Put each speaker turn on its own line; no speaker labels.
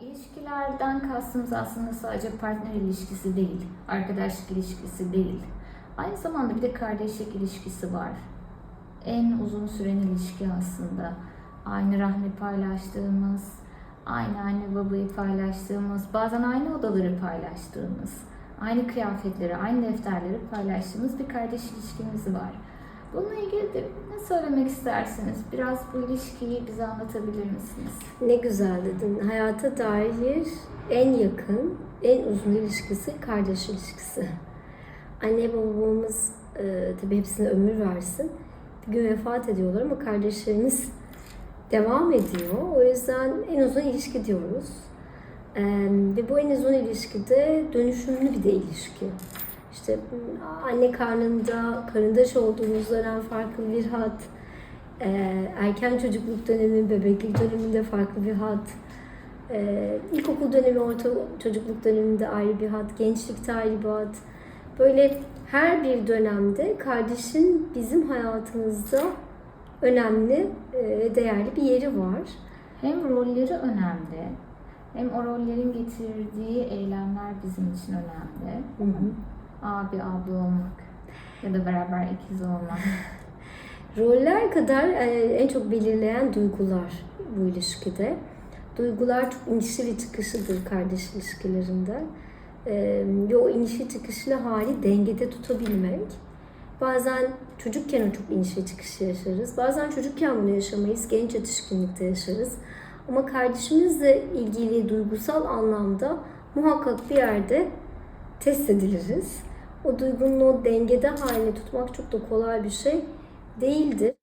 İlişkilerden kastımız aslında sadece partner ilişkisi değil, arkadaşlık ilişkisi değil. Aynı zamanda bir de kardeşlik ilişkisi var. En uzun süren ilişki aslında. Aynı rahmi paylaştığımız, aynı anne babayı paylaştığımız, bazen aynı odaları paylaştığımız, aynı kıyafetleri, aynı defterleri paylaştığımız bir kardeş ilişkimiz var. Bununla ilgili de ne söylemek istersiniz? Biraz bu ilişkiyi bize anlatabilir misiniz?
Ne güzel dedin. Hayata dair en yakın, en uzun ilişkisi kardeş ilişkisi. Anne babamız e, tabii hepsine ömür versin. Bir gün vefat ediyorlar ama kardeşlerimiz devam ediyor. O yüzden en uzun ilişki diyoruz. E, ve bu en uzun ilişkide dönüşümlü bir de ilişki. İşte anne karnında, karındaş olduğumuz dönem farklı bir hat. Ee, erken çocukluk dönemi, bebeklik döneminde farklı bir hat. Ee, ilkokul dönemi, orta çocukluk döneminde ayrı bir hat, gençlikte ayrı bir hat. Böyle her bir dönemde kardeşin bizim hayatımızda önemli, e, değerli bir yeri var.
Hem rolleri önemli, hem o rollerin getirdiği eylemler bizim için önemli. Abi, abla olmak ya da beraber ikiz olmak.
Roller kadar e, en çok belirleyen duygular bu ilişkide. Duygular çok inişli ve çıkışlıdır kardeş ilişkilerinde. Ve o inişli çıkışlı hali dengede tutabilmek. Bazen çocukken o çok inişli çıkışı yaşarız. Bazen çocukken bunu yaşamayız, genç yetişkinlikte yaşarız. Ama kardeşimizle ilgili duygusal anlamda muhakkak bir yerde test ediliriz. O duygunun o dengede halini tutmak çok da kolay bir şey değildir.